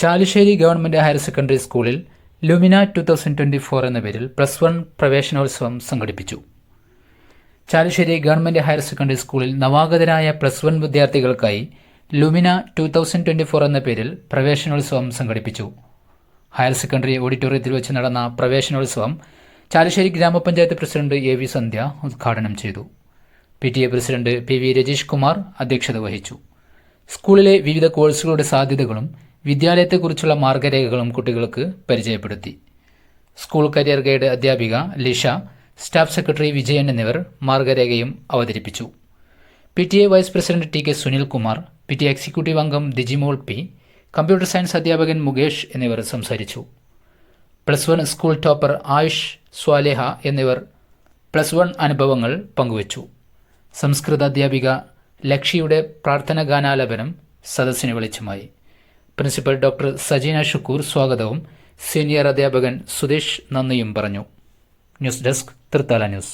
Chalussery government higher secondary സ്കൂളിൽ Lumina two thousand twenty four എന്ന പേരിൽ പ്ലസ് വൺ പ്രവേശനോത്സവം സംഘടിപ്പിച്ചു. ചാലുശ്ശേരി ഗവൺമെന്റ് ഹയർ സെക്കൻഡറി സ്കൂളിൽ നവാഗതരായ പ്ലസ് വൺ വിദ്യാർത്ഥികൾക്കായി Lumina two thousand twenty four എന്ന പേരിൽ പ്രവേശനോത്സവം സംഘടിപ്പിച്ചു. ഹയർ സെക്കൻഡറി ഓഡിറ്റോറിയത്തിൽ വെച്ച് നടന്ന പ്രവേശനോത്സവം ചാലുശ്ശേരി ഗ്രാമപഞ്ചായത്ത് പ്രസിഡന്റ് എ വി സന്ധ്യ ഉദ്ഘാടനം ചെയ്തു. P T A president P V Rajeesh Kumar അധ്യക്ഷത വഹിച്ചു. സ്കൂളിലെ വിവിധ കോഴ്സുകളുടെ സാധ്യതകളും വിദ്യാലയത്തെക്കുറിച്ചുള്ള മാർഗരേഖകളും കുട്ടികൾക്ക് പരിചയപ്പെടുത്തി. സ്കൂൾ കരിയർ ഗൈഡ് അധ്യാപിക ലിഷ സ്റ്റാഫ് സെക്രട്ടറി വിജയൻ എന്നിവർ മാർഗരേഖയും അവതരിപ്പിച്ചു. P T A vice president T K Sunilkumar P T executive അംഗം ദിജിമോൾ പി കമ്പ്യൂട്ടർ സയൻസ് അധ്യാപകൻ മുകേഷ് എന്നിവർ സംസാരിച്ചു. Plus one school topper Ayush Swaleha എന്നിവർ പ്ലസ് വൺ അനുഭവങ്ങൾ പങ്കുവച്ചു. സംസ്കൃത അധ്യാപിക ലക്ഷിയുടെ പ്രാർത്ഥന ഗാനാലപനം സദസ്സിന് വെളിച്ചമായി. പ്രിൻസിപ്പൽ ഡോക്ടർ സജീന ഷുക്കൂർ സ്വാഗതവും. സീനിയർ അധ്യാപകൻ സുധീഷ് നന്ദിയും പറഞ്ഞു. News desk Thrithala news.